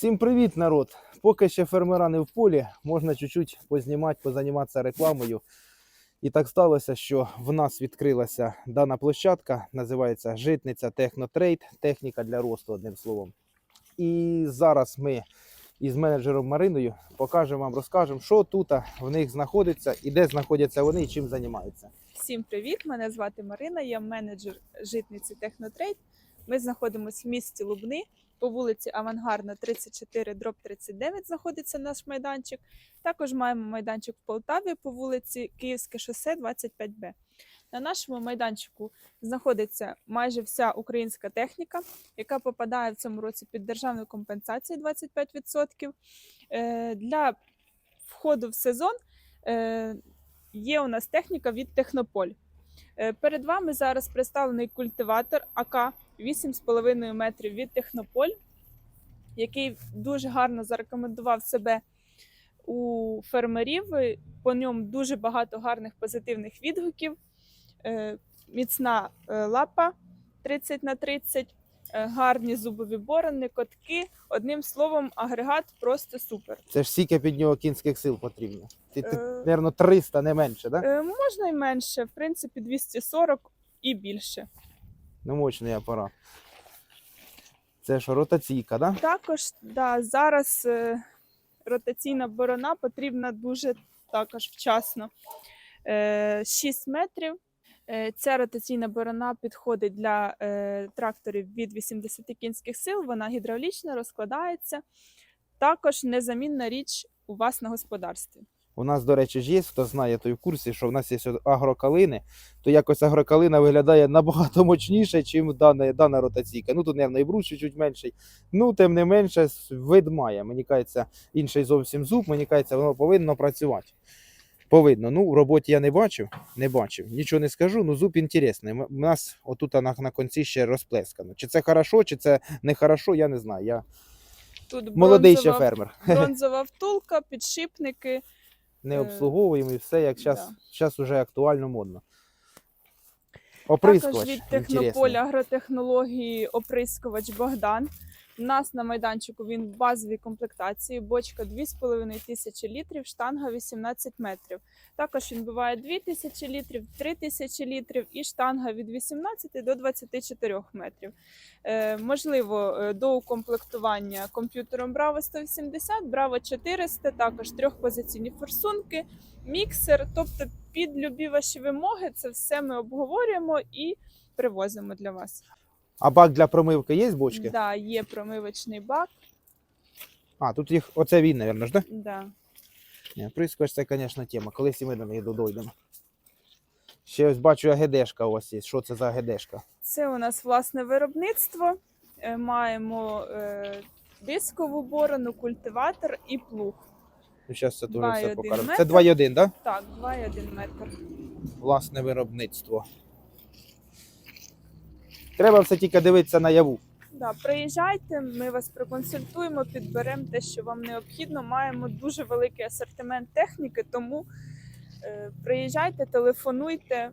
Всім привіт, народ! Поки ще фермера не в полі, можна чуть-чуть познімати, позаніматися рекламою. І так сталося, що в нас відкрилася дана площадка, називається Житниця Технотрейд, техніка для росту, одним словом. І зараз ми із менеджером Мариною покажемо вам, розкажемо, що тут в них знаходиться і де знаходяться вони і чим займаються. Всім привіт! Мене звати Марина, я менеджер житниці Технотрейд. Ми знаходимося в місті Лубни. По вулиці Авангардна 34 дроб 39 знаходиться наш майданчик. Також маємо майданчик в Полтаві по вулиці Київське шосе 25Б. На нашому майданчику знаходиться майже вся українська техніка, яка попадає в цьому році під державну компенсацію 25%. Е, Для входу в сезон е, є у нас техніка від Технополь. Е, Перед вами зараз представлений культиватор АК 8,5 метрів від Технополь, який дуже гарно зарекомендував себе у фермерів. По ньому дуже багато гарних позитивних відгуків. Е, Міцна е, лапа 30 на 30, е, гарні зубові борони, котки. Одним словом, агрегат просто супер. Це ж стільки під нього кінських сил потрібно. Ти, ти, Е, мабуть, 300, не менше, так? Да? Е, Можна і менше, в принципі, 240 і більше. Мощний апарат. Це ж ротаційка, да? Також да, зараз е, ротаційна борона потрібна дуже також вчасно. Е, 6 метрів. Е, Ця ротаційна борона підходить для е, тракторів від 80 кінських сил. Вона гідравлічна, розкладається. Також незамінна річ у вас на господарстві. У нас, до речі, ж є, хто знає, той в курсі, що в нас є агрокалини, то якось агрокалина виглядає набагато мощніше, ніж дана, дана ротаційка. Ну, тут, мабуть, і брус чуть менший. Ну, тим не менше, вид має. Мені кажеться, інший зовсім зуб, мені кажеться, воно повинно працювати. Повинно. Ну, в роботі я не бачив, не бачив. Нічого не скажу, ну зуб інтересний. У нас отут на, на конці ще розплескано. Чи це хорошо, чи це не хорошо, я не знаю. Я Тут молодий ще фермер. бронзова втулка, підшипники. Не Е, обслуговуємо і все, як зараз да. уже актуально модно. Також Оприскувач. від інтересний. Технополь агротехнології оприскувач Богдан. У нас на майданчику він в базовій комплектації, бочка 2,5 тисячі літрів, штанга 18 метрів. Також він буває 2 тисячі літрів, 3 тисячі літрів і штанга від 18 до 24 метрів. Е, можливо, е, до укомплектування комп'ютером Bravo 180, Bravo 400, також трьохпозиційні форсунки, міксер. Тобто під любі ваші вимоги це все ми обговорюємо і привозимо для вас. А бак для промивки є з бочки? Да, є промивочний бак. А, тут їх, оце він, мабуть, ж, да? Да. Ні, Оприскувач це, звісно, тема. Колись і ми до неї дойдемо. Ще ось бачу АГДшка у вас є. Що це за АГДшка? Це у нас власне виробництво. Е, Маємо е, дискову борону, культиватор і плуг. Ну, зараз це теж 2,1 все покажемо. Це 2,1, так? Да? Так, 2,1 метр. Власне виробництво. Треба все тільки дивитися наяву. Да, приїжджайте, ми вас проконсультуємо, підберемо те, що вам необхідно. Маємо дуже великий асортимент техніки, тому е, приїжджайте, телефонуйте.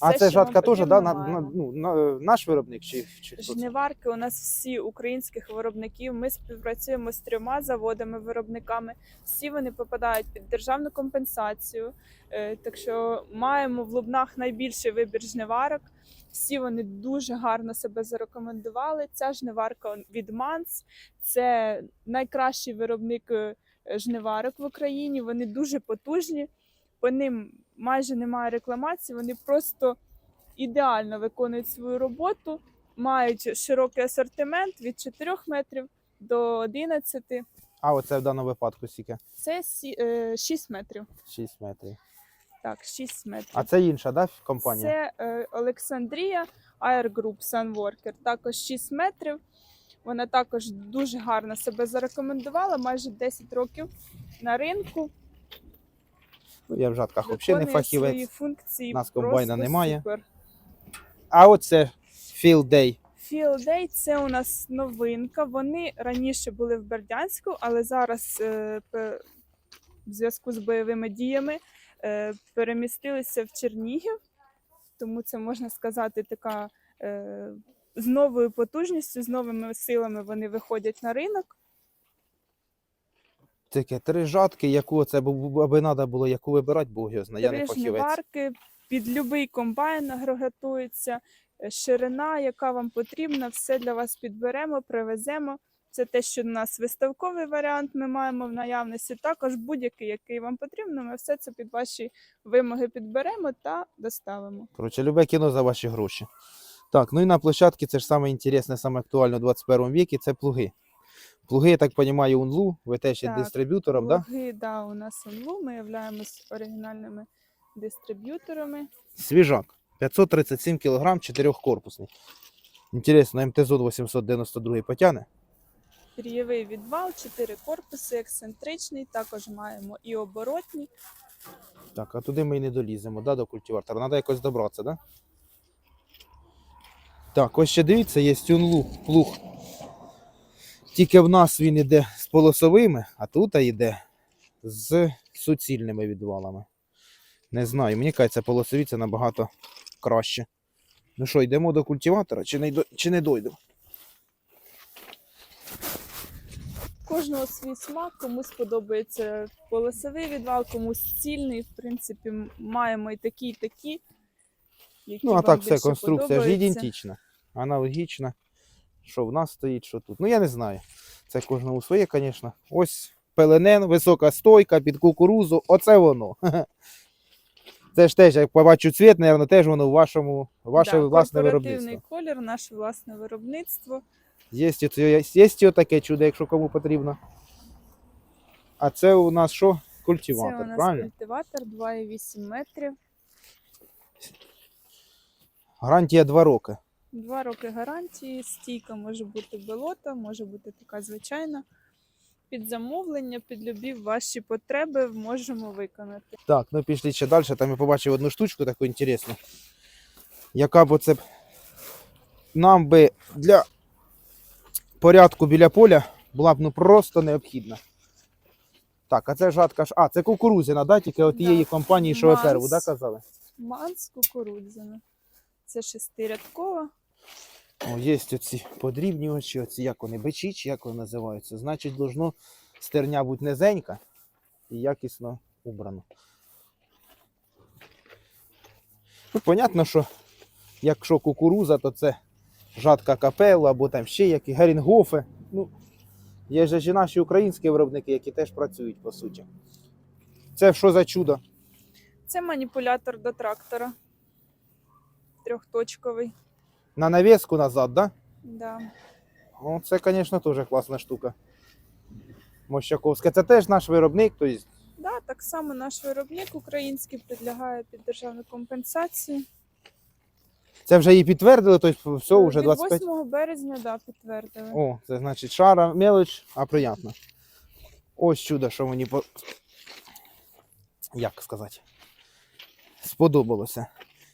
А це жатка теж, да? на, на, ну, на, наш виробник чи, чи хто це? Жниварки у нас всі українських виробників. Ми співпрацюємо з трьома заводами-виробниками. Всі вони попадають під державну компенсацію. Е, Так що маємо в Лубнах найбільший вибір жниварок. Всі вони дуже гарно себе зарекомендували. Ця жниварка від Манс це найкращий виробник е, жниварок в Україні. Вони дуже потужні. По ним майже немає рекламації. Вони просто ідеально виконують свою роботу мають широкий асортимент від 4 метрів до 11. А, оце в даному випадку стільки. Це сі- е, 6 метрів. 6 метрів. Так, 6 метрів. А це інша, да, компанія? Це е, Олександрія Air Group Sunworker. Також 6 метрів. Вона також дуже гарно себе зарекомендувала, майже 10 років на ринку. Ну, Я в жатках взагалі не фахівець. функції. Нас комбайна просто немає. Супер. А оце Field Day. Field Day – це у нас новинка. Вони раніше були в Бердянську, але зараз е, пе- в зв'язку з бойовими діями е, перемістилися в Чернігів. Тому це можна сказати така е, з новою потужністю, з новими силами вони виходять на ринок. Таке три жатки, яку це аби треба було, яку вибирати, Бог його знає. Я не фахівець. жниварки, під будь-який комбайн агрегатується, е, ширина, яка вам потрібна, все для вас підберемо, привеземо. Це те, що у нас виставковий варіант ми маємо в наявності. Також будь-який, який вам потрібно, ми все це під ваші вимоги підберемо та доставимо. Коротше, любе кіно за ваші гроші. Так, ну і на площадці це ж саме інтересне, саме актуальне у 21 віці, це плуги. Плуги, я так розумію, унлу, ви теж є Так, дистриб'ютором, так? Да? Луги, да, у нас онлу, ми являємось оригінальними дистриб'юторами. Свіжак. 537 кг, 4-корпусний. Інтересно, МТЗ 892 потягне. Трієвий відвал, 4 корпуси, ексцентричний, також маємо і оборотні. Так, а туди ми і не доліземо, да, до культиватора. Треба якось добратися, да? Так, ось ще дивіться, є тюнлу, плуг. Тільки в нас він іде з полосовими, а тут йде з суцільними відвалами. Не знаю, мені кажеться, полосові це набагато краще. Ну що, йдемо до культиватора чи не, чи не дойдемо? Кожного свій смак, комусь подобається полосовий відвал, комусь цільний. В принципі, маємо і такі, і такі. Які Ну, а вам так все, більше конструкція ж подобаються. ідентична. Аналогічна. Що в нас стоїть, що тут. Ну я не знаю. Це кожному своє, звісно. Ось пеленен, висока стойка під кукурузу. Оце воно. Це ж теж, як побачу цвіт, мабуть, теж воно в вашому, ваше Да, власне виробництво. колір, наше власне виробництво. Є, є таке чудо, якщо кому потрібно. А це у нас що? Це Культиватор, у нас правильно? культиватор 2,8 метрів. Гарантія 2 роки. Два роки гарантії, стійка може бути болота, може бути така звичайна. Під замовлення, під любі ваші потреби можемо виконати. Так, ну пішли ще далі. Там я побачив одну штучку таку інтересну. Яка б оце нам би для порядку біля поля була б ну просто необхідна. Так, а це жатка ж. А, це кукурузяна, да? тільки от Да. компанії, що ви перву, да, казали? Манс кукурудзяна. Це шестирядкова. О, є оці подрібнювачі, оці як вони, бичі, чи як вони називаються. Значить, должно стерня бути низенька і якісно убрано. Ну, понятно, що якщо кукуруза, то це жатка капелла або там ще які герінгофи. Ну, є ж і наші українські виробники, які теж працюють по суті. Це що за чудо? Це маніпулятор до трактора. Трьохточковий. На навіску назад, да? Да. Ну, це, звісно, теж класна штука. Мощаковська. Це теж наш виробник, тобто Да, так само наш виробник український підлягає під державну компенсацію. це вже її підтвердили, тобто все, вже Від 25. 8 березня да, підтвердили. О, це значить шара, мелоч, а приємно. Ось чудо, що мені по... як сказати. Сподобалося.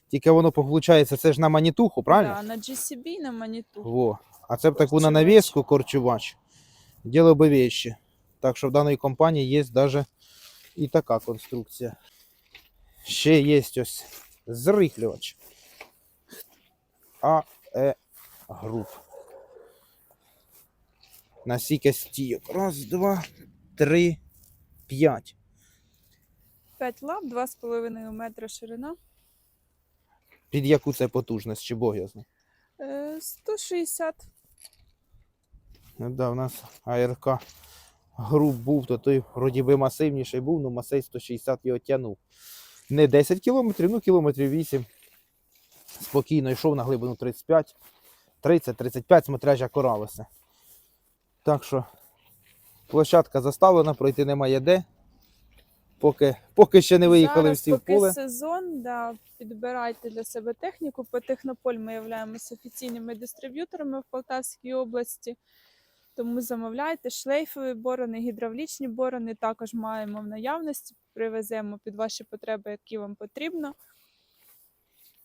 Тільки воно, виходить, це ж на манітуху, правильно? Да, на GCB, на маніту. Во. А це б таку на навіску корчувач. Діло би вещі. Так що в даної компанії є навіть і така конструкція. Ще є ось зрихлювач. АЕ груп. На стільки стійок. Раз, два, три, п'ять. 5 лап, 2,5 метра ширина. Під яку це потужність, чи знає. Е, 160. Ну да, у нас АРК груп був, то той вроді би масивніший був, але Масей 160 його тягнув. Не 10 кілометрів, ну кілометрів 8. Спокійно йшов на глибину 35, 30-35, смотря як коралося. Так що площадка заставлена, пройти немає де. Поки, поки ще не виїхали Зараз, всі в поки поле. сезон, да, підбирайте для себе техніку. По Технополь ми являємося офіційними дистриб'юторами в Полтавській області. Тому замовляйте шлейфові борони, гідравлічні борони також маємо в наявності. Привеземо під ваші потреби, які вам потрібно.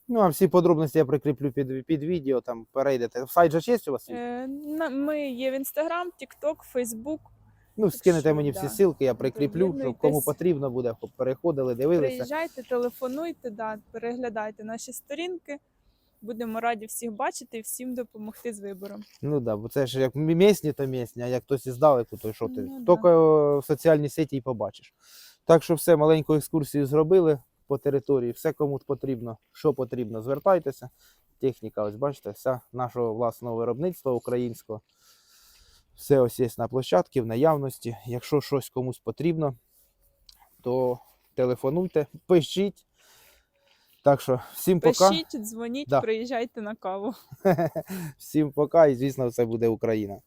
Ну, а всі подробності я прикріплю під, під відео, там перейдете. Сайт же є у вас? Е, на- Ми є в Instagram, TikTok, Facebook. Ну, Так скинете мені всі ссылки, я прикріплю, щоб кому потрібно буде, щоб переходили, дивилися. Приїжджайте, телефонуйте, да, переглядайте наші сторінки. Будемо раді всіх бачити і всім допомогти з вибором. Ну да, бо це ж як мі- місні, то місні, а як хтось іздалеку, то що ти? Ну Тільки да. е, в соціальній сеті і побачиш. Так що все, маленьку екскурсію зробили по території, все кому потрібно, що потрібно, звертайтеся. Техніка, ось бачите, вся нашого власного виробництва українського. Все ось є на площадці, в наявності. Якщо щось комусь потрібно, то телефонуйте, пишіть. Так що всім пока. Пишіть, дзвоніть, Да. приїжджайте на каву. Всім пока і звісно, це буде Україна.